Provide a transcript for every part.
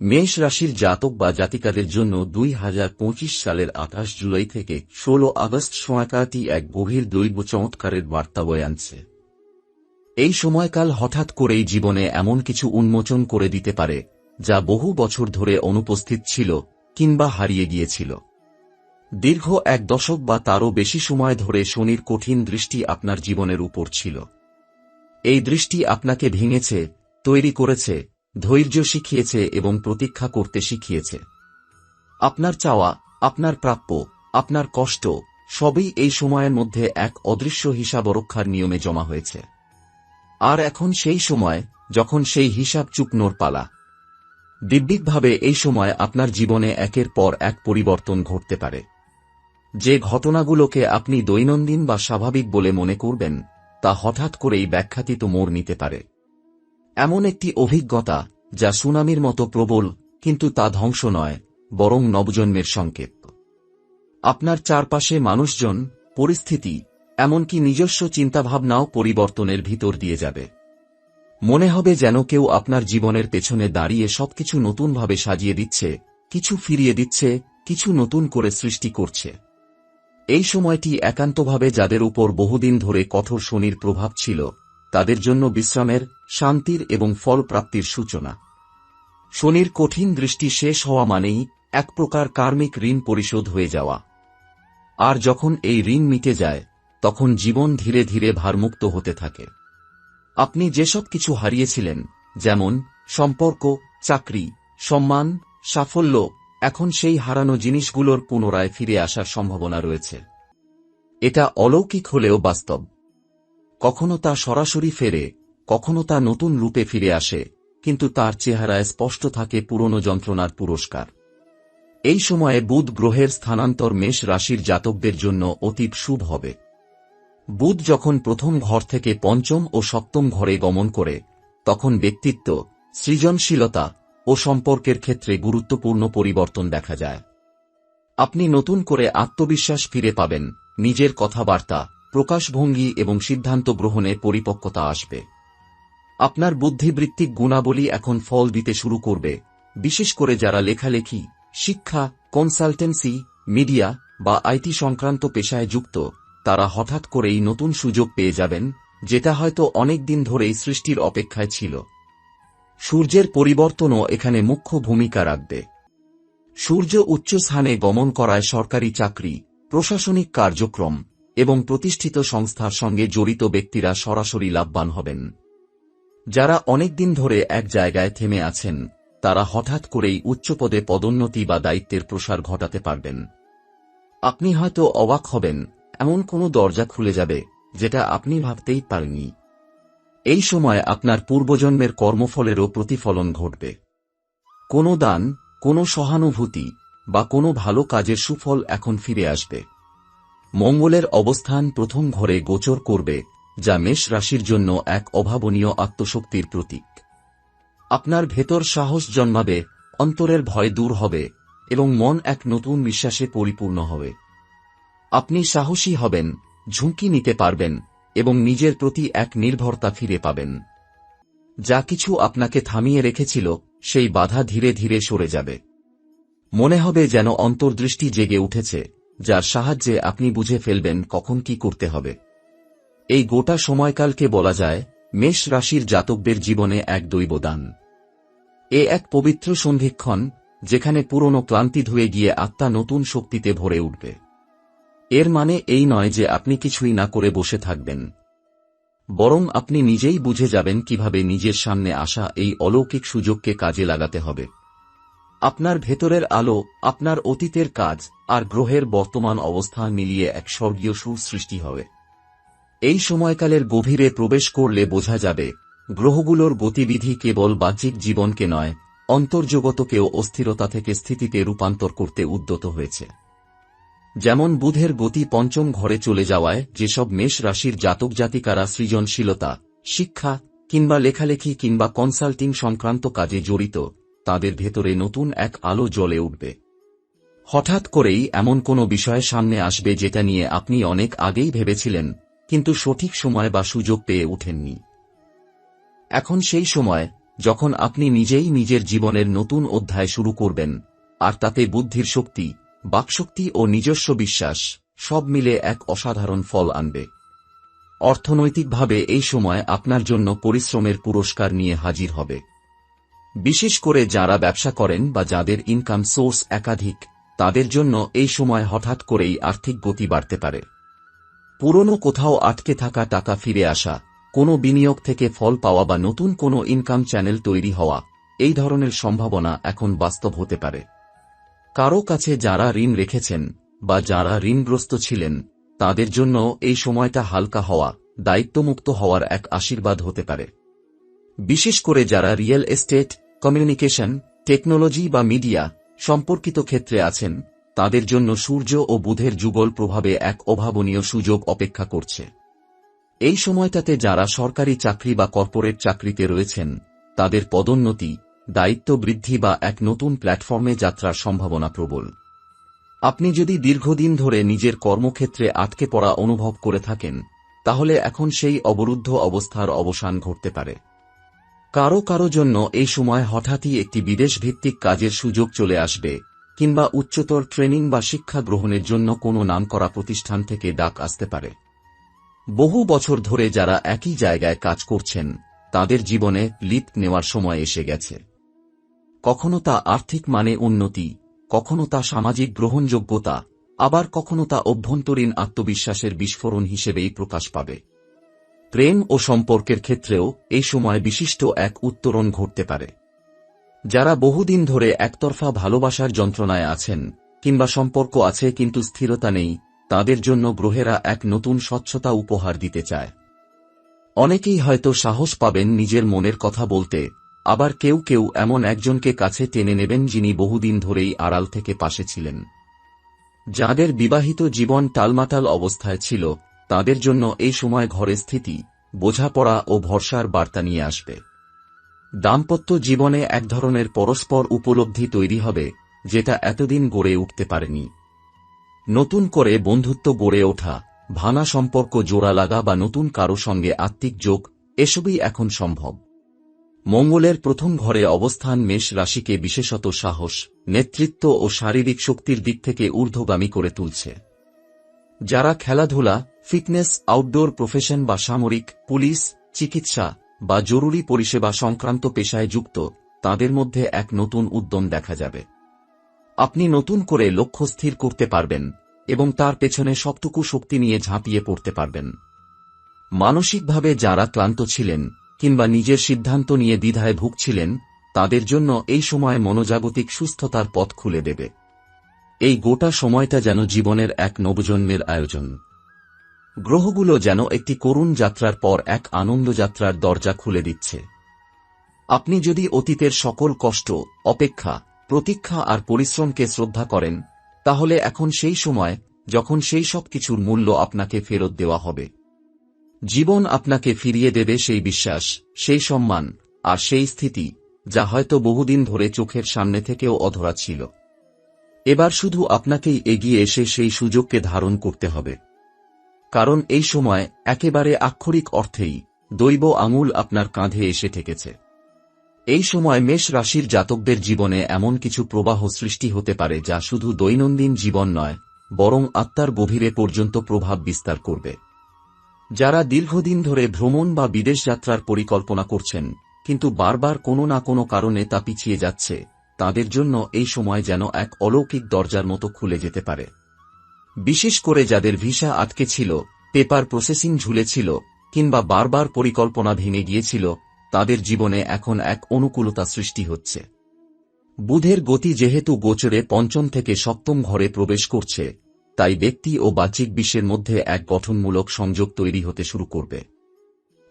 মেষ রাশির জাতক বা জাতিকাদের জন্য দুই হাজার পঁচিশ সালের আঠাশ জুলাই থেকে ষোলো আগস্ট সময়কালটি এক গভীর দৈব চমৎকারের বার্তা বয়ে আনছে। এই সময়কাল হঠাৎ করেই জীবনে এমন কিছু উন্মোচন করে দিতে পারে, যা বহু বছর ধরে অনুপস্থিত ছিল কিংবা হারিয়ে গিয়েছিল। দীর্ঘ এক দশক বা তারও বেশি সময় ধরে শনির কঠিন দৃষ্টি আপনার জীবনের উপর ছিল। এই দৃষ্টি আপনাকে ভেঙেছে, তৈরি করেছে ধৈর্য শিখিয়েছে এবং প্রতীক্ষা করতে শিখিয়েছে। আপনার চাওয়া, আপনার প্রাপ্য, আপনার কষ্ট, সবই এই সময়ের মধ্যে এক অদৃশ্য হিসাব রক্ষার নিয়মে জমা হয়েছে। আর এখন সেই সময়, যখন সেই হিসাব চুকনোর পালা। দিব্যিকভাবে এই সময় আপনার জীবনে একের পর এক পরিবর্তন ঘটতে পারে। যে ঘটনাগুলোকে আপনি দৈনন্দিন বা স্বাভাবিক বলে মনে করবেন, তা হঠাৎ করেই ব্যাখ্যাতিত মোড় নিতে পারে। এমন একটি অভিজ্ঞতা যা সুনামির মতো প্রবল, কিন্তু তা ধ্বংস নয়, বরং নবজন্মের সংকেত। আপনার চারপাশে মানুষজন, পরিস্থিতি, এমনকি নিজস্ব চিন্তাভাবনাও পরিবর্তনের ভিতর দিয়ে যাবে। মনে হবে যেন কেউ আপনার জীবনের পেছনে দাঁড়িয়ে সবকিছু নতুনভাবে সাজিয়ে দিচ্ছে, কিছু ফিরিয়ে দিচ্ছে, কিছু নতুন করে সৃষ্টি করছে। এই সময়টি একান্তভাবে যাদের উপর বহুদিন ধরে কঠোর শনির প্রভাব ছিল তাদের জন্য বিশ্রামের, শান্তির এবং ফলপ্রাপ্তির সূচনা। শনির কঠিন দৃষ্টি শেষ হওয়া মানেই এক প্রকার কার্মিক ঋণ পরিশোধ হয়ে যাওয়া। আর যখন এই ঋণ মিটে যায়, তখন জীবন ধীরে ধীরে ভারমুক্ত হতে থাকে। আপনি যেসব কিছু হারিয়েছিলেন, যেমন সম্পর্ক, চাকরি, সম্মান, সাফল্য, এখন সেই হারানো জিনিসগুলোর পুনরায় ফিরে আসার সম্ভাবনা রয়েছে। এটা অলৌকিক হলেও বাস্তব। কখনো তা সরাসরি ফেরে, কখনো তা নতুন রূপে ফিরে আসে, কিন্তু তার চেহারায় স্পষ্ট থাকে পুরনো যন্ত্রণার পুরস্কার। এই সময়ে বুধ গ্রহের স্থানান্তর মেষ রাশির জাতকদের জন্য অতীব শুভ হবে। বুধ যখন প্রথম ঘর থেকে পঞ্চম ও সপ্তম ঘরে গমন করে, তখন ব্যক্তিত্ব, সৃজনশীলতা ও সম্পর্কের ক্ষেত্রে গুরুত্বপূর্ণ পরিবর্তন দেখা যায়। আপনি নতুন করে আত্মবিশ্বাস ফিরে পাবেন, নিজের কথাবার্তা প্রকাশভঙ্গি এবং সিদ্ধান্ত গ্রহণে পরিপক্কতা আসবে। আপনার বুদ্ধিবৃত্তিক গুণাবলী এখন ফল দিতে শুরু করবে, বিশেষ করে যারা লেখালেখি, শিক্ষা, কনসালটেন্সি, মিডিয়া বা আইটি সংক্রান্ত পেশায় যুক্ত, তারা হঠাৎ করেই নতুন সুযোগ পেয়ে যাবেন, যেটা হয়তো অনেক দিন ধরেই সৃষ্টির অপেক্ষায় ছিল। সূর্যের পরিবর্তনও এখানে মুখ্য ভূমিকা রাখবে। সূর্য উচ্চ স্থানে গমন করায় সরকারি চাকরি, প্রশাসনিক কার্যক্রম এবং প্রতিষ্ঠিত সংস্থার সঙ্গে জড়িত ব্যক্তিরা সরাসরি লাভবান হবেন। যারা অনেকদিন ধরে এক জায়গায় থেমে আছেন, তারা হঠাৎ করেই উচ্চপদে পদোন্নতি বা দায়িত্বের প্রসার ঘটাতে পারবেন। আপনি হয়তো অবাক হবেন, এমন কোনো দরজা খুলে যাবে, যেটা আপনি ভাবতেই পারেননি। এই সময় আপনার পূর্বজন্মের কর্মফলেরও প্রতিফলন ঘটবে। কোনো দান, কোনো সহানুভূতি বা কোনো ভালো কাজের সুফল এখন ফিরে আসবে। মঙ্গলের অবস্থান প্রথম ঘরে গোচর করবে, যা মেষ রাশির জন্য এক অভাবনীয় আত্মশক্তির প্রতীক। আপনার ভেতর সাহস জন্মাবে, অন্তরের ভয় দূর হবে, এবং মন এক নতুন বিশ্বাসে পরিপূর্ণ হবে। আপনি সাহসী হবেন, ঝুঁকি নিতে পারবেন, এবং নিজের প্রতি এক নির্ভরতা ফিরে পাবেন। যা কিছু আপনাকে থামিয়ে রেখেছিল, সেই বাধা ধীরে ধীরে সরে যাবে। মনে হবে যেন অন্তর্দৃষ্টি জেগে উঠেছে। যার সাহায্যে আপনি বুঝে ফেলবেন কখন কি করতে হবে। এই গোটা সময়কালকে বলা যায়, মেষ রাশির জাতকদের জীবনে এক দৈবদান এ এক পবিত্র সন্ধিক্ষণ, যেখানে পুরনো ক্লান্তি ধুয়ে গিয়ে আত্মা নতুন শক্তিতে ভরে উঠবে। এর মানে এই নয় যে আপনি কিছুই না করে বসে থাকবেন। বরং আপনি নিজেই বুঝে যাবেন কীভাবে নিজের সামনে আসা এই অলৌকিক সুযোগকে কাজে লাগাতে হবে। আপনার ভেতরের আলো আপনার অতীতের কাজ আর গ্রহের বর্তমান অবস্থা মিলিয়ে এক স্বর্গীয় সুর সৃষ্টি হবে। এই সময়কালের গভীরে প্রবেশ করলে বোঝা যাবে, গ্রহগুলোর গতিবিধি কেবল বাহ্যিক জীবনকে নয়, অন্তর্জগতকেও অস্থিরতা থেকে স্থিতিতে রূপান্তর করতে উদ্যত হয়েছে। যেমন বুধের গতি পঞ্চম ঘরে চলে যাওয়ায় যেসব মেষ রাশির জাতক জাতিকারা সৃজনশীলতা, শিক্ষা, কিংবা লেখালেখি কিংবা কনসাল্টিং সংক্রান্ত কাজে জড়িত তাদের ভেতরে নতুন এক আলো জ্বলে উঠবে। হঠাৎ করেই এমন কোনো বিষয় সামনে আসবে যেটা নিয়ে আপনি অনেক আগেই ভেবেছিলেন, কিন্তু সঠিক সময় বা সুযোগ পেয়ে ওঠেননি। এখন সেই সময়, যখন আপনি নিজেই নিজের জীবনের নতুন অধ্যায় শুরু করবেন, আর তাতে বুদ্ধির শক্তি, বাকশক্তি ও নিজস্ব বিশ্বাস, সব মিলে এক অসাধারণ ফল আনবে। অর্থনৈতিকভাবে এই সময় আপনার জন্য পরিশ্রমের পুরস্কার নিয়ে হাজির হবে। বিশেষ করে যারা ব্যবসা করেন বা যাদের ইনকাম সোর্স একাধিক, তাদের জন্য এই সময় হঠাৎ করেই আর্থিক গতি বাড়তে পারে। পুরনো কোথাও আটকে থাকা টাকা ফিরে আসা, কোনো বিনিয়োগ থেকে ফল পাওয়া বা নতুন কোনো ইনকাম চ্যানেল তৈরি হওয়া, এই ধরনের সম্ভাবনা এখন বাস্তব হতে পারে। কারও কাছে যারা ঋণ রেখেছেন বা যারা ঋণগ্রস্ত ছিলেন, তাদের জন্য এই সময়টা হালকা হওয়া, দায়িত্বমুক্ত হওয়ার এক আশীর্বাদ হতে পারে। বিশেষ করে যারা রিয়েল এস্টেট, কমিউনিকেশন, টেকনোলজি বা মিডিয়া সম্পর্কিত ক্ষেত্রে আছেন, তাদের জন্য সূর্য ও বুধের যুগল প্রভাবে এক অভাবনীয় সুযোগ অপেক্ষা করছে। এই সময়টাতে যারা সরকারি চাকরি বা কর্পোরেট চাকরিতে রয়েছেন, তাদের পদোন্নতি, দায়িত্ব বৃদ্ধি বা এক নতুন প্ল্যাটফর্মে যাত্রার সম্ভাবনা প্রবল। আপনি যদি দীর্ঘদিন ধরে নিজের কর্মক্ষেত্রে আটকে পড়া অনুভব করে থাকেন, তাহলে এখন সেই অবরুদ্ধ অবস্থার অবসান ঘটতে পারে। কারও কারও জন্য এই সময় হঠাৎই একটি বিদেশ ভিত্তিক কাজের সুযোগ চলে আসবে, কিংবা উচ্চতর ট্রেনিং বা শিক্ষা গ্রহণের জন্য কোনো নামকরা প্রতিষ্ঠান থেকে ডাক আসতে পারে। বহু বছর ধরে যারা একই জায়গায় কাজ করছেন, তাদের জীবনে লিপ নেওয়ার সময় এসে গেছে। কখনো তা আর্থিক মানে উন্নতি, কখনো তা সামাজিক গ্রহণযোগ্যতা, আবার কখনো তা অভ্যন্তরীণ আত্মবিশ্বাসের বিস্ফোরণ হিসেবেই প্রকাশ পাবে। প্রেম ও সম্পর্কের ক্ষেত্রেও এই সময় বিশিষ্ট এক উত্তরণ ঘটতে পারে। যারা বহুদিন ধরে একতরফা ভালোবাসার যন্ত্রণায় আছেন, কিংবা সম্পর্ক আছে কিন্তু স্থিরতা নেই, তাদের জন্য গ্রহেরা এক নতুন স্বচ্ছতা উপহার দিতে চায়। অনেকেই হয়তো সাহস পাবেন নিজের মনের কথা বলতে, আবার কেউ কেউ এমন একজনকে কাছে টেনে নেবেন যিনি বহুদিন ধরেই আড়াল থেকে পাশে ছিলেন। যাদের বিবাহিত জীবন টালমাটাল অবস্থায় ছিল তাদের জন্য এই সময় ঘরে স্থিতি, বোঝাপড়া ও ভরসার বার্তা নিয়ে আসবে। দাম্পত্য জীবনে এক ধরনের পরস্পর উপলব্ধি তৈরি হবে, যেটা এতদিন গড়ে উঠতে পারেনি। নতুন করে বন্ধুত্ব গড়ে ওঠা ভানা সম্পর্ক জোড়া লাগা বা নতুন কারও সঙ্গে আত্মিক যোগ, এসবই এখন সম্ভব। মঙ্গলের প্রথম ঘরে অবস্থান মেষ রাশিকে বিশেষত সাহস, নেতৃত্ব ও শারীরিক শক্তির দিক থেকে ঊর্ধ্বগামী করে তুলছে। যারা খেলাধুলা ফিটনেস, আউটডোর প্রফেশন বা সামরিক, পুলিশ, চিকিৎসা বা জরুরি পরিষেবা সংক্রান্ত পেশায় যুক্ত, তাদের মধ্যে এক নতুন উদ্যম দেখা যাবে। আপনি নতুন করে লক্ষ্য স্থির করতে পারবেন এবং তার পেছনে সবটুকু শক্তি নিয়ে ঝাঁপিয়ে পড়তে পারবেন। মানসিকভাবে যারা ক্লান্ত ছিলেন কিংবা নিজের সিদ্ধান্ত নিয়ে দ্বিধায় ভুগছিলেন, তাদের জন্য এই সময় মনোজাগতিক সুস্থতার পথ খুলে দেবে। এই গোটা সময়টা যেন জীবনের এক নবজন্মের আয়োজন। গ্রহগুলো যেন একটি করুণ যাত্রার পর এক আনন্দযাত্রার দরজা খুলে দিচ্ছে। আপনি যদি অতীতের সকল কষ্ট, অপেক্ষা, প্রতীক্ষা আর পরিশ্রমকে শ্রদ্ধা করেন, তাহলে এখন সেই সময় যখন সেই সব কিছুর মূল্য আপনাকে ফেরত দেওয়া হবে। জীবন আপনাকে ফিরিয়ে দেবে সেই বিশ্বাস, সেই সম্মান আর সেই স্থিতি যা হয়তো বহুদিন ধরে চোখের সামনে থেকেও অধরা ছিল। এবার শুধু আপনাকেই এগিয়ে এসে সেই সুযোগকে ধারণ করতে হবে। কারণ এই সময় একেবারে আক্ষরিক অর্থেই দৈব আঙুল আপনার কাঁধে এসে ঠেকেছে। এই সময় মেষ রাশির জাতকদের জীবনে এমন কিছু প্রবাহ সৃষ্টি হতে পারে যা শুধু দৈনন্দিন জীবন নয়, বরং আত্মার গভীরে পর্যন্ত প্রভাব বিস্তার করবে। যারা দীর্ঘদিন ধরে ভ্রমণ বা বিদেশ যাত্রার পরিকল্পনা করছেন, কিন্তু বারবার কোনো না কোনো কারণে তা পিছিয়ে যাচ্ছে, তাদের জন্য এই সময় যেন এক অলৌকিক দরজার মতো খুলে যেতে পারে। বিশেষ করে যাদের ভিসা আটকে ছিল, পেপার প্রসেসিং ঝুলেছিল কিংবা বারবার পরিকল্পনা ভেঙে গিয়েছিল, তাদের জীবনে এখন এক অনুকূলতা সৃষ্টি হচ্ছে। বুধের গতি যেহেতু গোচরে পঞ্চম থেকে সপ্তম ঘরে প্রবেশ করছে, তাই ব্যক্তি ও বাহ্যিক বিশ্বের মধ্যে এক গঠনমূলক সংযোগ তৈরি হতে শুরু করবে।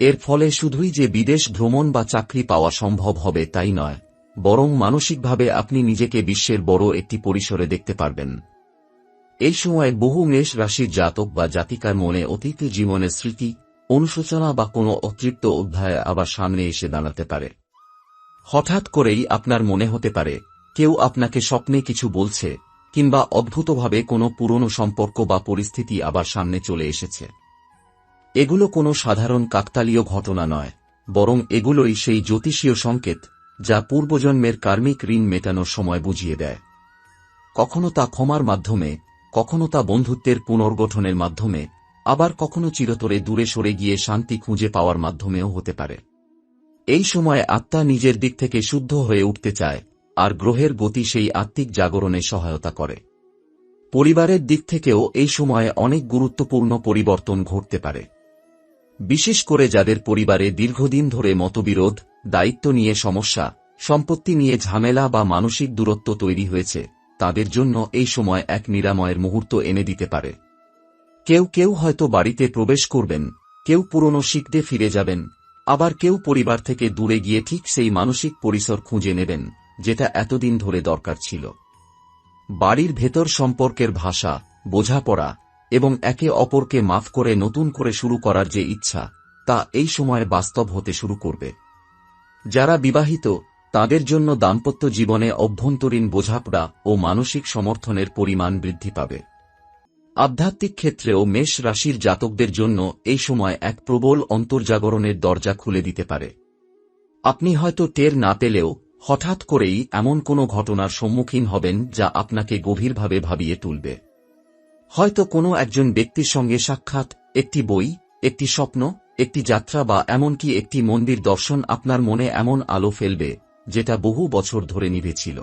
এর ফলে শুধুই যে বিদেশ ভ্রমণ বা চাকরি পাওয়া সম্ভব হবে তাই নয়, বরং মানসিকভাবে আপনি নিজেকে বিশ্বের বড় একটি পরিসরে দেখতে পারবেন। এই সময় বহু মেষ রাশির জাতক বা জাতিকার মনে অতীত জীবনের স্মৃতি, অনুশোচনা বা কোনো অতৃপ্ত অধ্যায় আবার সামনে এসে দাঁড়াতে পারে। হঠাৎ করেই আপনার মনে হতে পারে, কেউ আপনাকে স্বপ্নে কিছু বলছে, কিংবা অদ্ভুতভাবে কোনো পুরনো সম্পর্ক বা পরিস্থিতি আবার সামনে চলে এসেছে। এগুলো কোনো সাধারণ কাকতালীয় ঘটনা নয়, বরং এগুলোই সেই জ্যোতিষীয় সংকেত যা পূর্বজন্মের কার্মিক ঋণ মেটানোর সময় বুঝিয়ে দেয়। কখনো তা ক্ষমার মাধ্যমে কখনো তা বন্ধুত্বের পুনর্গঠনের মাধ্যমে, আবার কখনো চিরতরে দূরে সরে গিয়ে শান্তি খুঁজে পাওয়ার মাধ্যমেও হতে পারে। এই সময়ে আত্মা নিজের দিক থেকে শুদ্ধ হয়ে উঠতে চায়, আর গ্রহের গতি সেই আত্মিক জাগরণে সহায়তা করে। পরিবারের দিক থেকেও এই সময়ে অনেক গুরুত্বপূর্ণ পরিবর্তন ঘটতে পারে। বিশেষ করে যাদের পরিবারে দীর্ঘদিন ধরে মতবিরোধ, দায়িত্ব নিয়ে সমস্যা, সম্পত্তি নিয়ে ঝামেলা বা মানসিক দূরত্ব তৈরি হয়েছে তাদের জন্য এই সময় এক নিরাময়ের মুহূর্ত এনে দিতে পারে। কেউ কেউ হয়তো বাড়িতে প্রবেশ করবেন, কেউ পুরনো শিখতে ফিরে যাবেন, আবার কেউ পরিবার থেকে দূরে গিয়ে ঠিক সেই মানসিক পরিসর খুঁজে নেবেন, যেটা এতদিন ধরে দরকার ছিল। বাড়ির ভেতর সম্পর্কের ভাষা, বোঝাপড়া এবং একে অপরকে মাফ করে নতুন করে শুরু করার যে ইচ্ছা, তা এই সময়ে বাস্তব হতে শুরু করবে। যারা বিবাহিত তাদের জন্য দাম্পত্য জীবনে অভ্যন্তরীণ বোঝাপড়া ও মানসিক সমর্থনের পরিমাণ বৃদ্ধি পাবে। আধ্যাত্মিক ক্ষেত্রেও মেষ রাশির জাতকদের জন্য এই সময় এক প্রবল অন্তর্জাগরণের দরজা খুলে দিতে পারে। আপনি হয়তো টের না পেলেও হঠাৎ করেই এমন কোনো ঘটনার সম্মুখীন হবেন যা আপনাকে গভীরভাবে ভাবিয়ে তুলবে। হয়তো কোনো একজন ব্যক্তির সঙ্গে সাক্ষাৎ, একটি বই, একটি স্বপ্ন, একটি যাত্রা বা এমনকি একটি মন্দির দর্শন আপনার মনে এমন আলো ফেলবে যেটা বহু বছর ধরে নিভেছিল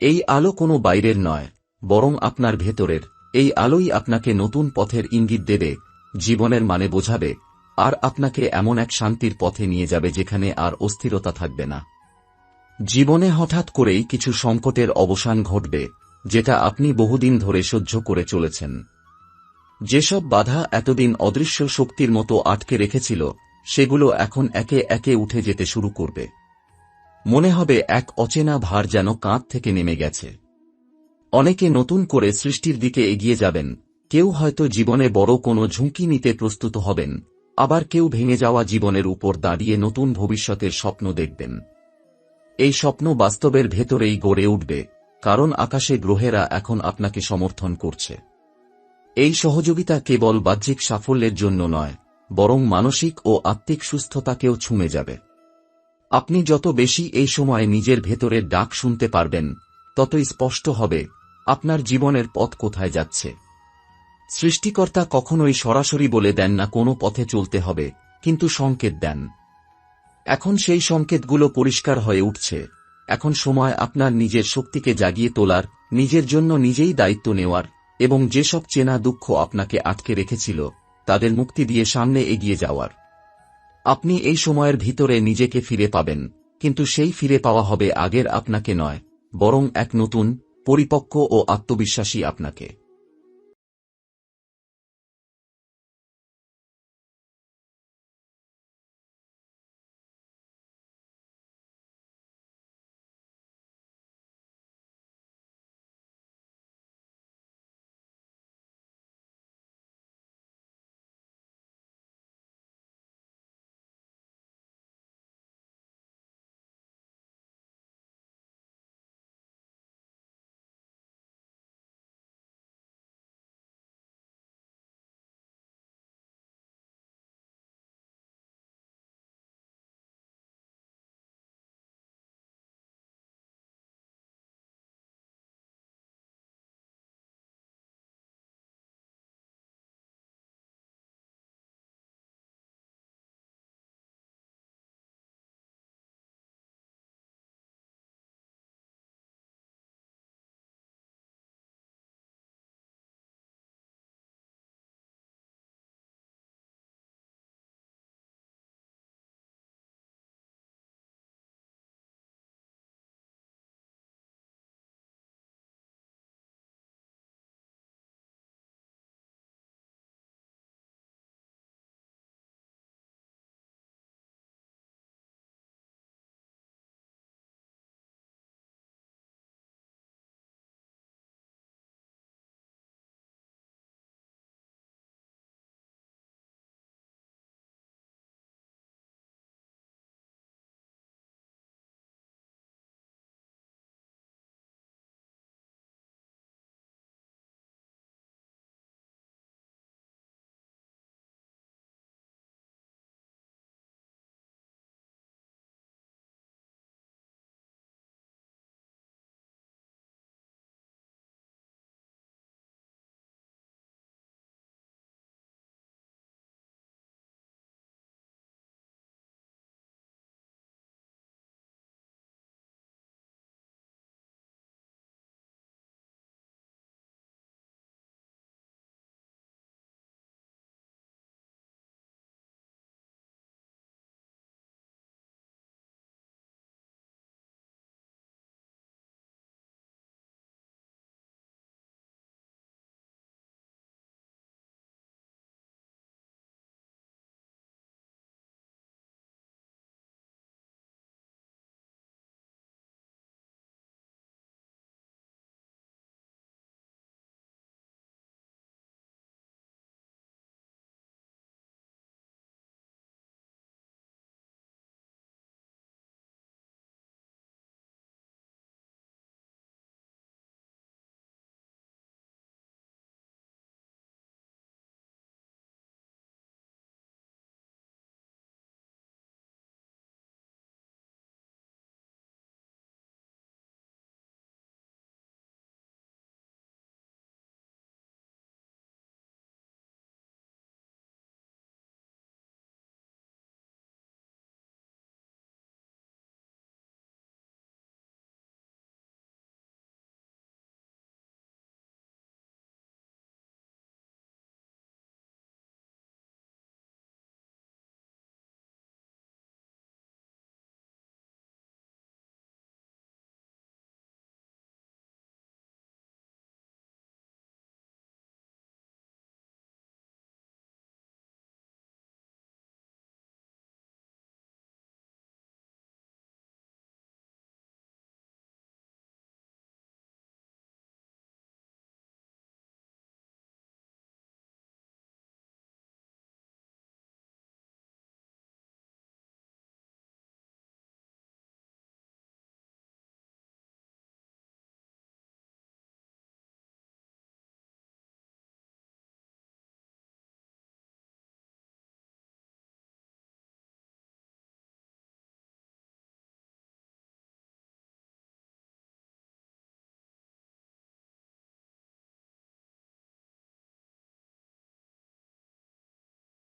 এই আলো কোনো বাইরের নয়, বরং আপনার ভেতরের। এই আলোই আপনাকে নতুন পথের ইঙ্গিত দেবে, জীবনের মানে বোঝাবে, আর আপনাকে এমন এক শান্তির পথে নিয়ে যাবে যেখানে আর অস্থিরতা থাকবে না। জীবনে হঠাৎ করেই কিছু সংকটের অবসান ঘটবে, যেটা আপনি বহুদিন ধরে সহ্য করে চলেছেন। যেসব বাধা এতদিন অদৃশ্য শক্তির মতো আটকে রেখেছিল, সেগুলো এখন একে একে উঠে যেতে শুরু করবে। মনে হবে এক অচেনা ভার যেন কাঁধ থেকে নেমে গেছে। অনেকে নতুন করে সৃষ্টির দিকে এগিয়ে যাবেন, কেউ হয়তো জীবনে বড় কোনো ঝুঁকি নিতে প্রস্তুত হবেন, আবার কেউ ভেঙে যাওয়া জীবনের উপর দাঁড়িয়ে নতুন ভবিষ্যতের স্বপ্ন দেখবেন। এই স্বপ্ন বাস্তবের ভেতরেই গড়ে উঠবে, কারণ আকাশে গ্রহেরা এখন আপনাকে সমর্থন করছে। এই সহযোগিতা কেবল বাহ্যিক সাফল্যের জন্য নয়, বরং মানসিক ও আত্মিক সুস্থতাকেও ছুঁয়ে যাবে। আপনি যত বেশি এই সময় নিজের ভেতরের ডাক শুনতে পারবেন, ততই স্পষ্ট হবে আপনার জীবনের পথ কোথায় যাচ্ছে। সৃষ্টিকর্তা কখনোই সরাসরি বলে দেন না কোনো পথে চলতে হবে, কিন্তু সংকেত দেন। এখন সেই সংকেতগুলো পরিষ্কার হয়ে উঠছে। এখন সময় আপনার নিজের শক্তিকে জাগিয়ে তোলার, নিজের জন্য নিজেই দায়িত্ব নেওয়ার এবং যেসব চেনা দুঃখ আপনাকে আটকে রেখেছিল, তাদের মুক্তি দিয়ে সামনে এগিয়ে যাওয়ার। আপনি এই সময়ের ভিতরে নিজেকে ফিরে পাবেন, কিন্তু সেই ফিরে পাওয়া হবে আগের আপনাকে নয়, বরং এক নতুন, পরিপক্ক ও আত্মবিশ্বাসী আপনাকে।